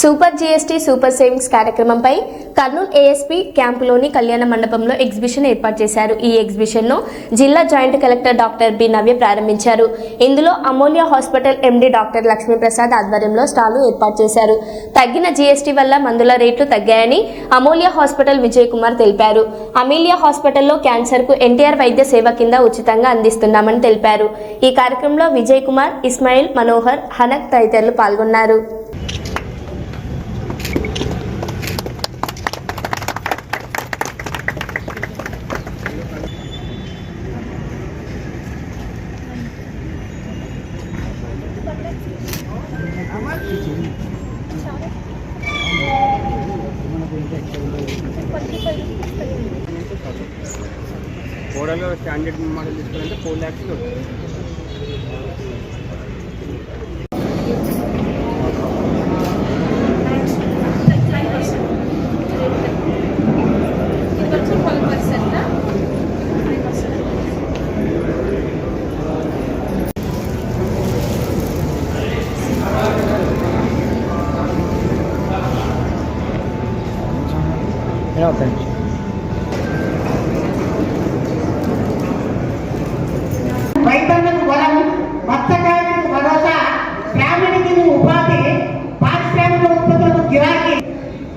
Super GST super savings కార్యక్రమంపై Kurnool ASP క్యాంపులోని కళ్యాణ మండపంలో ఎగ్జిబిషన్ ఏర్పాటు చేశారు. ఈ ఎగ్జిబిషన్ను జిల్లా joint collector doctor B Navya ప్రారంభించారు. ఇందులో Amulya hospital MD doctor Lakshmiprasad ఆధ్వర్యంలో స్టాల్ను ఏర్పాటు చేశారు. తగ్గిన జీఎస్టీ వల్ల మందుల రేట్లు తగ్గాయని అమూల్య హాస్పిటల్ విజయ్ కుమార్ తెలిపారు. అమీలియా హాస్పిటల్లో క్యాన్సర్కు ఎన్టీఆర్ వైద్య సేవ కింద ఉచితంగా అందిస్తున్నామని తెలిపారు. ఈ కార్యక్రమంలో విజయ్ కుమార్ ఇస్మాయిల్ మనోహర్ హనక్ తదితరులు పాల్గొన్నారు. కోడలో స్టాండర్డ్ మోడల్ తీసుకోవాలంటే ఫోర్ ల్యాక్స్ రైతన్నకు వరం మత్స్యకారులకు భరోసా గ్రామీణకి ఉపాధి పారిశ్రామిక ఉత్పత్తులకు గిరాకీ.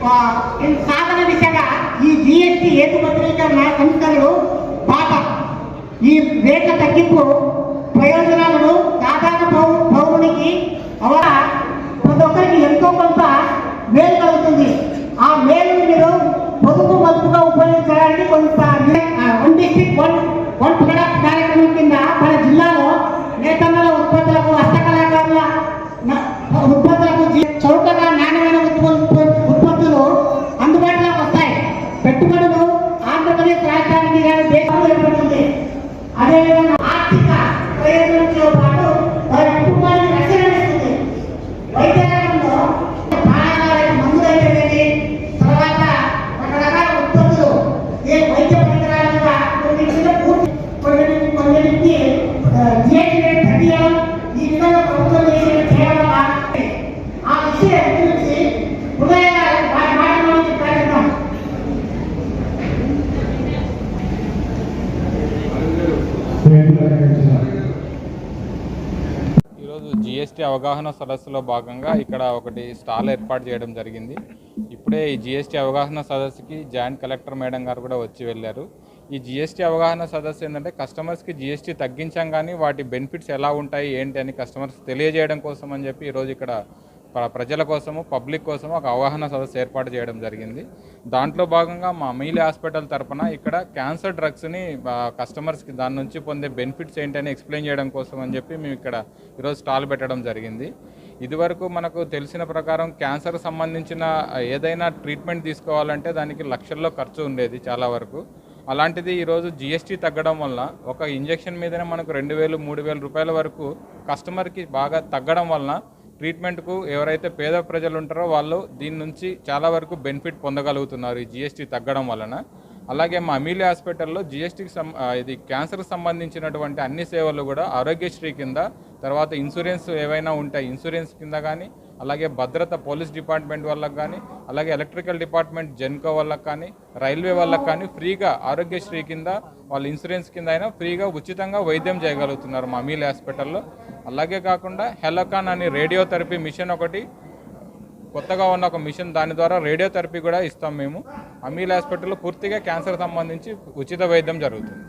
ఆ, ఈ సాధన దిశగా ఈ జిఎస్టి ఏకపత్రీకరణ సంస్థలు పాట ఈ రేట్ల తగ్గింపు మదుపుగా కొంత one district one one product కార్యక్రమం కింద మన జిల్లాలో నేతన్నల ఉత్పత్తులకు హస్తకళాకారుల ఉత్పత్తులకు చౌకగా నాణ్యమైన ఉత్పత్తులు ఉత్పత్తులు వస్తాయి. పెట్టుబడులు ఆంధ్రప్రదేశ్ రాష్ట్రానికి కానీ దేశంలో ఏర్పడుతుంది అదేవిధంగా ఆర్థిక ప్రయోజనంతో పాటు ఈరోజు జిఎస్టీ అవగాహన సదస్సులో భాగంగా ఇక్కడ ఒకటి స్టాల్ ఏర్పాటు చేయడం జరిగింది. ఇప్పుడే ఈ జిఎస్టీ అవగాహన సదస్సుకి జాయింట్ కలెక్టర్ మేడం గారు కూడా వచ్చి వెళ్ళారు. ఈ జిఎస్టీ అవగాహన సదస్సు ఏంటంటే కస్టమర్స్కి జిఎస్టీ తగ్గించాం కానీ వాటి బెనిఫిట్స్ ఎలా ఉంటాయి ఏంటి అని కస్టమర్స్ తెలియజేయడం కోసం అని చెప్పి ఈరోజు ఇక్కడ ప్రజల కోసము పబ్లిక్ కోసము ఒక అవగాహన సదస్సు ఏర్పాటు చేయడం జరిగింది. దాంట్లో భాగంగా మా అమీలి హాస్పిటల్ తరపున ఇక్కడ క్యాన్సర్ డ్రగ్స్ని కస్టమర్స్కి దాని నుంచి పొందే బెనిఫిట్స్ ఏంటని ఎక్స్ప్లెయిన్ చేయడం కోసం అని చెప్పి మేము ఇక్కడ ఈరోజు స్టాల్ పెట్టడం జరిగింది. ఇదివరకు మనకు తెలిసిన ప్రకారం క్యాన్సర్ సంబంధించిన ఏదైనా ట్రీట్మెంట్ తీసుకోవాలంటే దానికి లక్షల్లో ఖర్చు ఉండేది చాలా వరకు. అలాంటిది ఈరోజు జిఎస్టీ తగ్గడం వల్ల ఒక ఇంజెక్షన్ మీదనే మనకు రెండు వేలు మూడు వేల రూపాయల వరకు కస్టమర్కి బాగా తగ్గడం వలన ట్రీట్మెంట్కు ఎవరైతే పేద ప్రజలు ఉంటారో వాళ్ళు దీని నుంచి చాలా వరకు బెనిఫిట్ పొందగలుగుతున్నారు ఈ జిఎస్టీ తగ్గడం వలన. అలాగే మా అమీలి హాస్పిటల్లో జిఎస్టీకి సం ఇది క్యాన్సర్కి సంబంధించినటువంటి అన్ని సేవలు కూడా ఆరోగ్యశ్రీ కింద తర్వాత ఇన్సూరెన్స్ ఏవైనా ఉంటాయి ఇన్సూరెన్స్ కింద కానీ అలాగే భద్రత పోలీస్ డిపార్ట్మెంట్ వాళ్ళకి కానీ అలాగే ఎలక్ట్రికల్ డిపార్ట్మెంట్ జెన్కో వాళ్ళకి కానీ రైల్వే వాళ్ళకి కానీ ఫ్రీగా ఆరోగ్యశ్రీ కింద వాళ్ళ ఇన్సూరెన్స్ కింద అయినా ఫ్రీగా ఉచితంగా వైద్యం చేయగలుగుతున్నారు మా మీల్ హాస్పిటల్లో. అలాగే కాకుండా హెలకాన్ అని రేడియోథెరపీ మిషన్ ఒకటి కొత్తగా ఉన్న ఒక మిషన్ దాని ద్వారా రేడియోథెరపీ కూడా ఇస్తాం మేము. అమీల్ హాస్పిటల్లో పూర్తిగా క్యాన్సర్ సంబంధించి ఉచిత వైద్యం జరుగుతుంది.